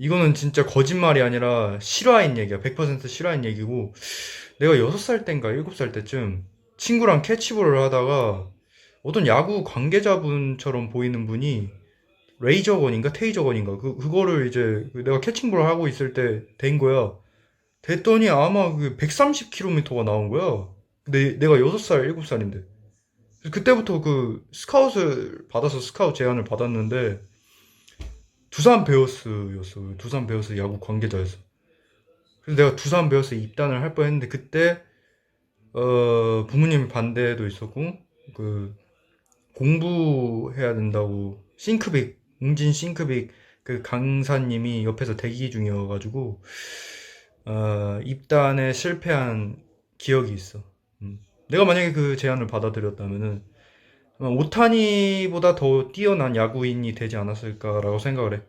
이거는 진짜 거짓말이 아니라 실화인 얘기야. 100% 실화인 얘기고, 내가 6살 땐가 7살 때쯤 친구랑 캐치볼을 하다가 어떤 야구 관계자분처럼 보이는 분이 레이저건인가 테이저건인가 그 그거를 이제 내가 캐칭볼을 하고 있을 때 된 거야. 됐더니 아마 그 130km가 나온 거야. 내, 내가 6살, 7살인데. 그때부터 그 스카웃을 받아서 스카웃 제안을 받았는데 두산 베어스였어. 두산 베어스 야구 관계자였어. 그래서 내가 두산 베어스에 입단을 할 뻔했는데 그때 어 부모님 반대도 있었고 그 공부해야 된다고 싱크빅 웅진 싱크빅 그 강사님이 옆에서 대기 중이어가지고 어 입단에 실패한 기억이 있어. 음. 내가 만약에 그 제안을 받아들였다면은 오타니보다 더 뛰어난 야구인이 되지 않았을까라고 생각을 해.